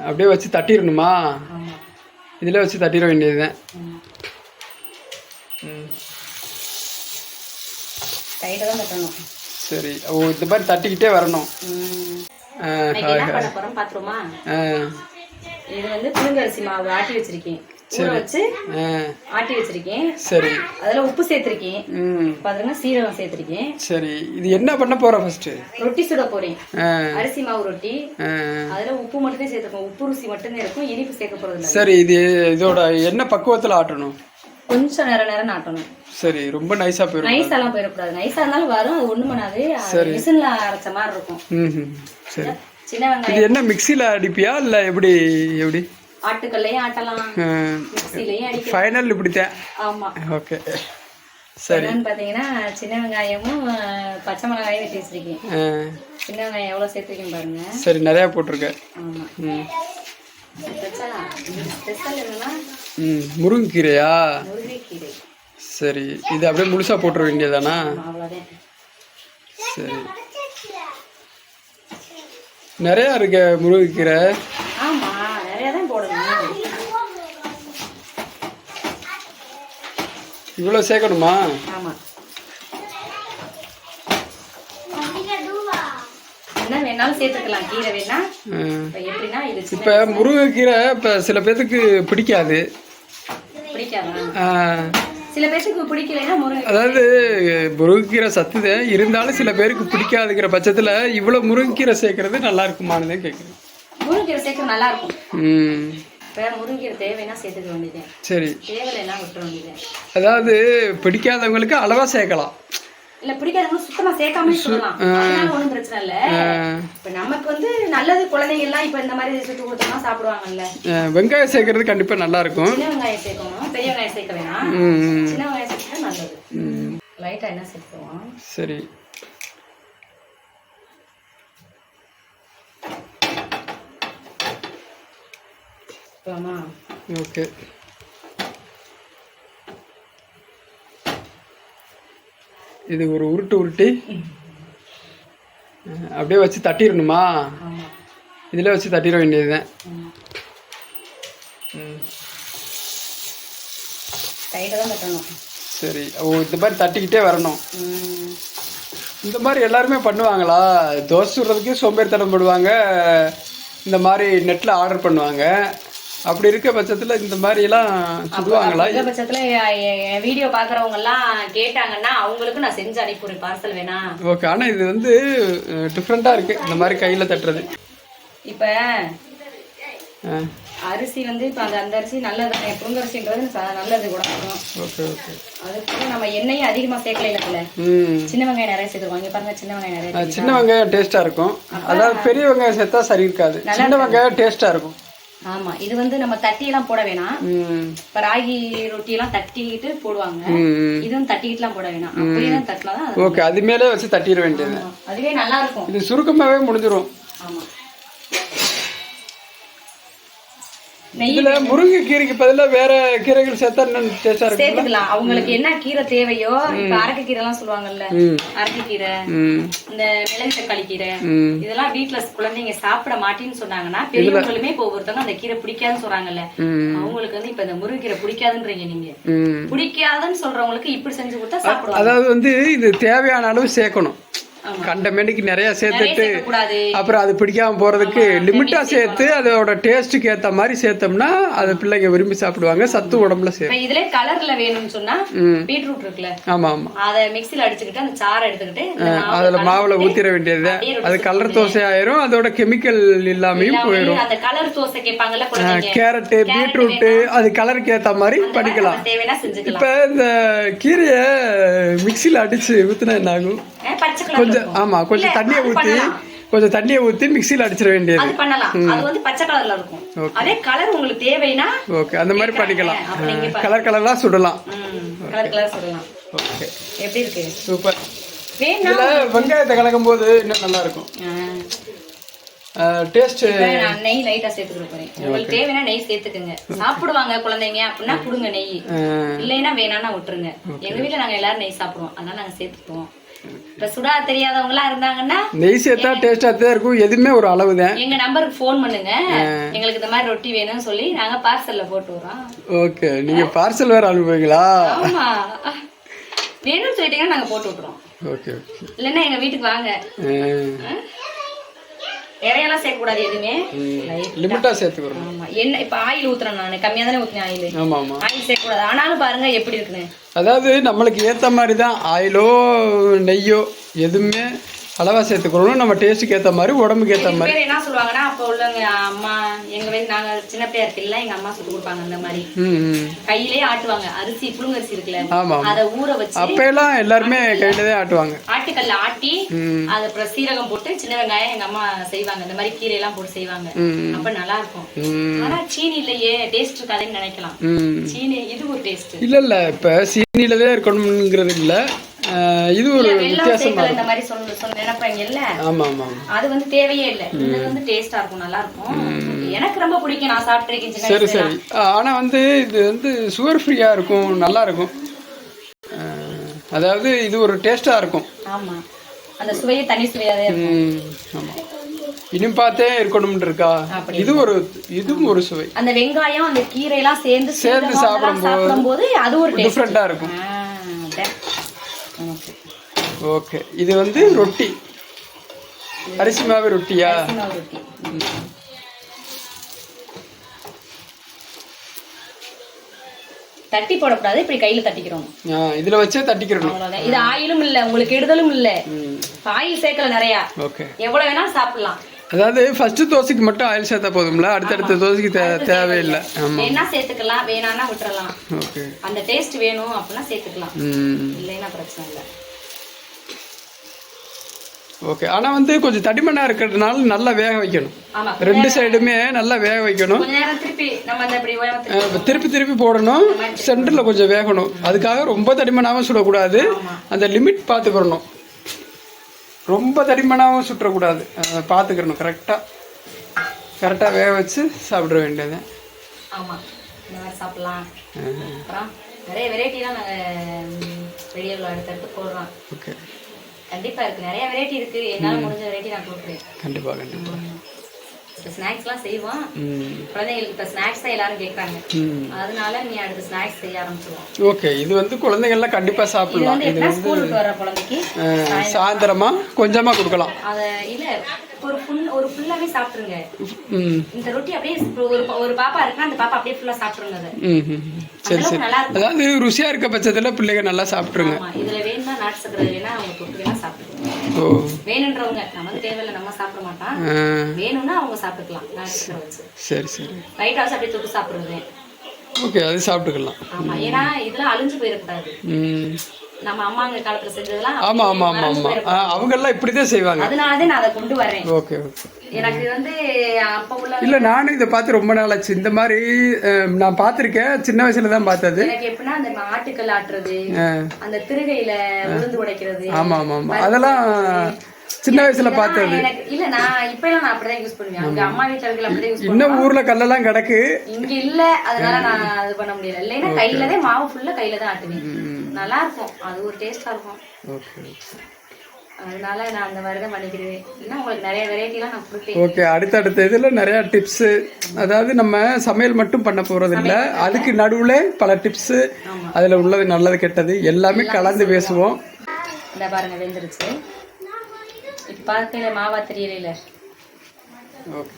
அப்படியே வச்சு தட்டிடணுமா இதில் வச்சு தட்டிட வேண்டியதுதான். தான் சரி. ஓ இந்த மாதிரி தட்டிக்கிட்டே வரணும். அஹ், இது வந்து புழுங்கரிசி மாவு ஆட்டி வச்சிருக்கேன். ஊற வச்சு ஆட்டி வச்சிருக்கேன். சரி. அதில் உப்பு சேர்த்துருக்கேன். பாத்தீங்கன்னா சீரகம் சேர்த்துருக்கேன். சரி. இது என்ன பண்ண போற ஃபர்ஸ்ட் ரொட்டி சுட போறேன். அரிசி மாவு ரொட்டி. அதுல உப்பு மட்டும் தான் உப்பு ருசி மட்டும்தான் இருக்கும். இனிப்பு சேர்க்க போறது சரி இது இதோட என்ன பக்குவத்தில் ஆட்டணும்? கொஞ்சம் நேரம் நேரம் நாட்டணும் சரி ரொம்ப நைஸாக போயிடும் நைஸ் எல்லாம் போயிடக்கூடாது நைஸா இருந்தாலும் வரும். அது ஒண்ணு பண்ணாது. மிஷின்ல அரைச்ச மாதிரி இருக்கும். சரி. சின்ன வெங்காயம். இது என்ன மிக்சியில் அடிப்பியா? இல்லை எப்படி? எப்படி? ஆட்டுக்கல்லையும் ஆட்டலாம். மிக்சிலையும் அடிக்கலாம். ஃபைனல் இப்படித்தான். ஆமா. ஓகே சரி. என்னன்னு பாத்தீங்கன்னா சின்ன வெங்காயமும் பச்சை மிளகாயும் வெட்டி வச்சிருக்கேன் சின்ன வெங்காயம் எவ்வளவு சேர்த்துருக்கேன் பாருங்க. சரி நிறையா போட்டிருக்கேன் ஆமா. முருங்கைக்கீரையா? முருங்கைக்கீரை. சரி இது அப்படியே முழுசாக போட்டுற வேண்டியதானா சரி. நிறையா இருக்கு முருங்கைக்கீரை ஆமா நிறைய தான் போடணும் இவ்வளோ சேர்க்கணுமா? ஆமா. என்ன வேணாலும் சேர்த்துக்கலாம். கீரை வேணா. அஹ், இப்ப எப்படின்னா இது சின்ன இப்போ முருங்கைக்கீரை இப்போ சில பேர்த்துக்கு பிடிக்காது. பிடிக்காதா? அஹ், சில பேருக்கு பிடிக்கலைன்னா முருங்கை அதாவது முருங்கைக்கீரை சத்துது. இருந்தாலும் சில பேருக்கு பிடிக்காதுங்கிற பட்சத்தில் இவ்வளோ முருங்கைக்கீரை சேர்க்கறது நல்லா இருக்குமான்னு தான் கேட்குறேன் முருங்கீரை சேர்க்க நல்லா இருக்கும். முருங்கீரை தேவைன்னா சேர்த்துக்க வேண்டியது. சரி. தேவையில்லைன்னா விட்டுற வேண்டியது. அதாவது பிடிக்காதவங்களுக்கு அளவாக சேர்க்கலாம். இல்ல பிடிக்காதவங்க சுத்தமா சேர்க்காம சொல்லலாம். அதனால ஒண்ணும் பிரச்சனை இல்ல. இப்ப நமக்கு வந்து நல்லது குழந்தைங்க எல்லாம் இப்ப இந்த மாதிரி சுட்டு கொடுத்தோம்னா சாப்பிடுவாங்கல்ல. வெங்காயம் சேர்க்கறது கண்டிப்பாக நல்லா இருக்கும். சின்ன வெங்காயம் சேர்க்கணும். பெரிய வெங்காயம் சேர்க்க வேணாம். சின்ன வெங்காயம் சேர்த்தா நல்லது. லைட்டா என்ன சேர்த்துவோம் சரி. ஆமா ஓகே இது ஒரு உருட்டு உருட்டி. அப்படியே வச்சு தட்டிடணுமா இதில் வச்சு தட்டிட வேண்டியதுதான். சரி. ஓ இந்த மாதிரி தட்டிக்கிட்டே வரணும். இந்த மாதிரி எல்லாருமே பண்ணுவாங்களா? தோசை சுடுறதுக்கு சோம்பேறித்தனம் படுவாங்க. இந்த மாதிரி நெட்டில் ஆர்டர் பண்ணுவாங்க. அப்படி இருக்க பட்சத்தில் இந்த மாதிரிலாம் சுடுவாங்களா இந்த பட்சத்துல வீடியோ பாக்குறவங்க எல்லாம் கேட்டாங்கன்னா அவங்களுக்கு நான் செஞ்சு அனுப்பிடுறேன் பார்சல் வேணா. ஓகே ஆனால் இது வந்து டிஃப்ரெண்ட்டாக இருக்குது இந்த மாதிரி கையில் தட்டுறது. இப்ப அரிசி வந்து இப்ப அந்த அந்த அரிசி நல்லது புழுங்கரிசின்றது ச- நல்லது கூட. Okay okay. அதுக்கு நம்ம எண்ணெயும் அதிகமா சேர்க்கல இல்ல ம். சின்ன வெங்காயம் நிறைய சேர்த்துருக்கோம். இங்க பாருங்க சின்ன வெங்காயம் நிறைய சின்ன வெங்காயம் டேஸ்ட்டாக இருக்கும். அதாவது பெரிய வெங்காயம் சேர்த்தா சரி இருக்காது. சின்ன வெங்காயம் டேஸ்ட்டாக இருக்கும். ஆமா இது வந்து நம்ம தட்டி எல்லாம் போட வேணாம். இப்ப ராகி ரொட்டி எல்லாம் தட்டிக்கிட்டு போடுவாங்க இதுவும் தட்டிக்கிட்டுலாம் போட வேணாம். அப்படியே தான் அது ஓகே அது மேலே வச்சு தட்டிட வேண்டியது. அதுவே நல்லா இருக்கும் இது சுருக்கமாகவே முடிஞ்சிரும். இதில் முருங்கைக்கீரைக்கு பதிலாக வேற கீரைகள் சேர்த்தா இன்னும் சேர்த்துக்கலாம். அவங்களுக்கு என்ன கீரை தேவையோ இப்ப அரக்கக்கீரை எல்லாம் சொல்லுவாங்கல்ல அரக்கக்கீரை இந்த மிளகு தக்காளி கீரை இதெல்லாம் வீட்ல குழந்தைங்க சாப்பிட மாட்டேன்னு சொன்னாங்கன்னா பெரியவங்களுமே இப்போ ஒவ்வொருத்தவங்க அந்த கீரை பிடிக்காதுன்னு சொல்றாங்கல்ல. அவங்களுக்கு வந்து இப்ப இந்த முருங்கீரை பிடிக்காதுன்றீங்க நீங்க. பிடிக்காதுன்னு சொல்றவங்களுக்கு இப்படி செஞ்சு கொடுத்தா சாப்பிடுவாங்க. அதாவது வந்து இது தேவையான அளவு சேர்க்கணும். கண்ட மேனிக்கு நிறைய சேர்த்துட்டு அப்புறம் அது பிடிக்காம போறதுக்கு லிமிட்டா சேர்த்து அதோட டேஸ்ட்டுக்கு ஏத்த மாதிரி சேர்த்தோம்னா அது பிள்ளைங்க விரும்பி சாப்பிடுவாங்க. சத்து உடம்புல இப்ப இதுல கலர்ல வேணும்னு சொன்னா. பீட்ரூட் இருக்குல்ல? ஆமா ஆமா. அத மிக்ஸில அடிச்சுக்கிட்டு அந்த சாறை எடுத்துக்கிட்டு அதுல மாவுல ஊத்திர வேண்டியது. அது கலர் தோசை ஆயிரும் அதோட கெமிக்கல் இல்லாமையும் எல்லாமே அந்த கலர் தோசை கேட்பாங்கல்ல கேரட்டு பீட்ரூட்டு அது கலருக்கு ஏத்த மாதிரி பண்ணிக்கலாம் இப்ப இந்த கீரைய மிக்சியில அடிச்சு ஊத்துனா என்ன ஆகும் கொஞ்சம் ஆமா கொஞ்சம் தண்ணியை ஊத்தி கொஞ்சம் தண்ணியை ஊத்தி மிக்சியில அடிச்சிட வேண்டியது. அது பண்ணலாம். அது வந்து பச்சை கலர்ல இருக்கும் அதே கலர் உங்களுக்கு தேவைன்னா ஓகே அந்த மாதிரி பண்ணிக்கலாம். கலர் கலர்லாம் சுடலாம். கலர் கலர் சொல்லலாம் ஓகே. எப்படி இருக்கு? சூப்பர். வேணா. இதுல வெங்காயத்தை கலக்கும் போது இன்னும் நல்லா இருக்கும். டேஸ்ட் நான் நெய் லைட்டா சேர்த்துக்கிற போறேன். உங்களுக்கு தேவைன்னா நெய் சேர்த்துக்குங்க. சாப்பிடுவாங்க குழந்தைங்க அப்படின்னா கொடுங்க நெய். இல்லைன்னா வேணாம்னா விட்டுருங்க. எங்க வீட்ல நாங்க எல்லாரும் நெய் சாப்பிடுவோம். அதனால நாங்க சேர்த்துக்குவோம். இப்ப சுடா தெரியாதவங்க எல்லாம் இருந்தாங்கன்னா நெய் சேர்த்தா டேஸ்டாக தான் இருக்கும். எதுவுமே ஒரு அளவு தான் எங்க நம்பருக்கு ஃபோன் பண்ணுங்க. எங்களுக்கு இந்த மாதிரி ரொட்டி வேணும்னு சொல்லி நாங்க பார்சல்ல போட்டு வரோம். ஓகே நீங்கள் பார்சல் வேறு அனுப்புவீங்களா? ஆமா. வேணும்னு சொல்லிட்டீங்கன்னா நாங்க போட்டு விட்டுறோம் ஓகே இல்லைன்னா எங்க வீட்டுக்கு வாங்க. நிறையெல்லாம் சேர்க்கக்கூடாது எதுவுமே. லிமிட்டாக சேர்த்துக்கிறோம். ஆமா என்ன இப்ப ஆயில் ஊத்துறேன் நான். கம்மியா தானே ஊத்துனேன் ஆயில். ஆமாம் ஆமாம் ஆயில் சேர்க்கக்கூடாது ஆனாலும் பாருங்க எப்படி இருக்குன்னு. அதாவது நம்மளுக்கு ஏற்ற மாதிரி தான் ஆயிலோ நெய்யோ எதுவுமே அளவாக சேர்த்துக்கிறோம் நம்ம டேஸ்ட்டுக்கு ஏற்ற மாதிரி உடம்புக்கு ஏற்ற மாதிரி. என்ன சொல்லுவாங்கன்னா அப்ப உள்ளவங்க அம்மா எங்க வீட்டு நாங்க சின்ன பிள்ளையா இருக்குல்ல எங்க அம்மா சுட்டு கொடுப்பாங்க அந்த மாதிரி. கையிலேயே ஆட்டுவாங்க. அரிசி புழுங்கரிசி இருக்குல்ல ஆமாம் அதை ஊற வச்சு அப்போல்லாம் எல்லாருமே கையில் தான் ஆட்டுவாங்க. ஆட்டுக்கல்ல ஆட்டி அது அப்புறம் சீரகம் போட்டு சின்ன வெங்காயம் எங்க அம்மா செய்வாங்க. இந்த மாதிரி கீரை எல்லாம் போட்டு செய்வாங்க. அப்ப நல்லா இருக்கும் ஆனா சீனி இல்லையே டேஸ்ட் இருக்காதுன்னு நினைக்கலாம். சீனி இது ஒரு டேஸ்ட் இல்லை இல்லை. இப்போ சீனியில் தான் இருக்கணுங்கிறது இல்லை. இது ஒரு வித்தியாசமா இந்த மாதிரி சொன்ன சொன்ன நினைப்பாங்கல்ல ஆமாம் ஆமாம். அது வந்து தேவையே இல்லை. இது வந்து டேஸ்டா இருக்கும் நல்லா இருக்கும். எனக்கு ரொம்ப பிடிக்கும் நான் சாப்பிட்டிருக்கேன் சரி சரி. ஆனால் வந்து இது வந்து சுகர் ஃப்ரீயாக இருக்கும் நல்லா இருக்கும். அதாவது இது ஒரு டேஸ்ட்டாக இருக்கும். ஆமா. அந்த சுவையே தனி சுவையாவே இருக்கும். ம் ஆமாம் இனிப்பாத்தே இருக்கணும்னு இருக்கா இது ஒரு இதுவும் ஒரு சுவை. அந்த வெங்காயம் அந்த கீரை எல்லாம் சேர்ந்து சேர்ந்து சாப்பிடும்போது அது ஒரு டேஸ்ட் டிஃப்ரெண்ட்டாக ஓகே. இது வந்து ரொட்டி. அரிசி மாவு ரொட்டியா? ரொட்டி. தட்டி போடக்கூடாது. இப்படி கையில தட்டிக்கிறோம். இதுல வச்சே அவ்வளவுதான். இது ஆயிலும் இல்ல உங்களுக்கு கெடுதலும் இல்ல. ஆயில் சேர்க்கல நிறைய. எவ்வளவு வேணாலும் சாப்பிடலாம். அதாவது ஃபர்ஸ்ட் தோசைக்கு மட்டும் ஆயில் சேர்த்தா போதும்ல? அடுத்தடுத்த தோசைக்கு தேவையில்லை. ஆமாம் வேணா சேர்த்துக்கலாம். வேணான்னா விட்டுறலாம். ஓகே. அந்த டேஸ்ட் வேணும் அப்படின்னா சேர்த்துக்கலாம். ம். இல்லைன்னா பிரச்சனை இல்லை. ஓகே. ஆனால் வந்து கொஞ்சம் தடிமனாக இருக்கிறதுனால நல்லா வேக வைக்கணும். ரெண்டு சைடுமே நல்லா வேக வைக்கணும். திருப்பி திருப்பி திருப்பி போடணும். சென்டரில் கொஞ்சம் வேகணும். அதுக்காக ரொம்ப தடிமனாகவும் சுடக்கூடாது. அந்த லிமிட் பார்த்துக்கிறணும். ரொம்ப தடிமனாகவும் சுற்றக்கூடாது. பார்த்துக்கிறணும் கரெக்டாக கரெக்டாக வேக வச்சு சாப்பிட வேண்டியது. ஆமா. இந்த மாதிரி சாப்பிடலாம். அப்புறம் நிறைய வெரைட்டிலாம் நாங்க வீடியோவில் அடுத்தடுத்து போடுறோம். ஓகே. கண்டிப்பா இருக்கு. நிறைய வெரைட்டி இருக்கு. என்னால முடிஞ்ச வெரைட்டி நான் கொடுக்குறேன் கண்டிப்பாக கண்டிப்பாக ஸ்நாக்ஸ்லாம் செய்வோம். குழந்தைங்களுக்கு இப்போ ஸ்நாக்ஸ் தான் எல்லாரும் கேட்குறாங்க அதனால நீ அடுத்து ஸ்நாக்ஸ் செய்ய ஆரம்பிச்சிருவோம். ஓகே இது வந்து குழந்தைங்கள்லாம் கண்டிப்பாக இது சாப்பிடலாம். வந்து எப்படின்னா ஸ்கூலுக்கு வர குழந்தைக்கு? அஹ் சாயந்தரமா கொஞ்சமாக கொடுக்கலாம். அதை இல்ல ஒரு ஃபுல் ஒரு ஃபுல்லாவே சாப்பிட்டுருங்க. இந்த ரொட்டி அப்படியே ஒரு ஒரு பாப்பா இருக்குன்னா அந்த பாப்பா அப்படியே ஃபுல்லா சாப்பிட்டுருங்க அதை. சரி சரி. அதாவது ருசியாக இருக்க பட்சத்தில் பிள்ளைங்க நல்லா சாப்பிட்ருங்க ஆமா இதுல வேணும்னா நாட்டு சக்கரை வேணா அவங்க தொட்டு வேணா சாப்பிட்டுக்கலாம். ஓ. வேணுன்றவங்க நமக்கு தேவையில்லை நம்ம சாப்பிட மாட்டோம். வேணும்னா அவங்க சாப்பிட்டுக்கலாம். நாட்டு சக்கரை வச்சு. சரி சரி. லைட் ஹவுஸ் அப்படியே தொட்டு சாப்பிடுறது. ஓகே அது சாப்பிட்டுக்கலாம். ஆமா ஏன்னா இதெல்லாம் அழிஞ்சு போயிடக்கூடாது நம்ம அம்மாங்க காலத்துல செஞ்சதெல்லாம் போயிடக்கூடாது. அவங்கெல்லாம் இப்படி தான் செய்வாங்க. அதனாலதான் நான் அதை கொண்டு வரேன் ஓகே ஓகே. எனக்கு வந்து அப்ப உள்ள இல்லை நானும் இதை பார்த்து ரொம்ப நாள் ஆச்சு இந்த மாதிரி நான் பார்த்துருக்கேன். சின்ன வயசுல தான் பார்த்தது. எனக்கு எப்படின்னா அந்த ஆட்டுக்கல் ஆட்டுறது அந்த திருகையில உளுந்து உடைக்கிறது அதெல்லாம் சின்ன வயசுல பார்த்தது. இல்ல நான் இப்ப எல்லாம் நான் அப்படிதான் யூஸ் பண்ணுவேன். அங்க அம்மா வீட்டுல இருக்கல அப்படிதான் யூஸ் இன்னும் ஊரில் கல்லெல்லாம் கிடக்கு. இங்க இல்ல அதனால நான் அது பண்ண முடியல. இல்லைன்னா கையில தான் மாவு ஃபுல்லா கையில தான் ஆட்டுவேன். நல்லா இருக்கும் அது ஒரு டேஸ்டா இருக்கும். ஓகே அதனால நான் அந்த மாதிரி தான் பண்ணிக்கிறேன் இன்னும் உங்களுக்கு நிறைய வெரைட்டி எல்லாம் நான் கொடுப்பேன். ஓகே அடுத்தடுத்த இதில் நிறையா டிப்ஸு அதாவது நம்ம சமையல் மட்டும் பண்ண போகிறது இல்ல அதுக்கு நடுவில் பல டிப்ஸு அதில் உள்ளது நல்லது கெட்டது எல்லாமே கலந்து பேசுவோம். இந்த பாருங்க வெந்துருச்சு. இப்ப பார்க்கல மாவா தெரியல ஓகே.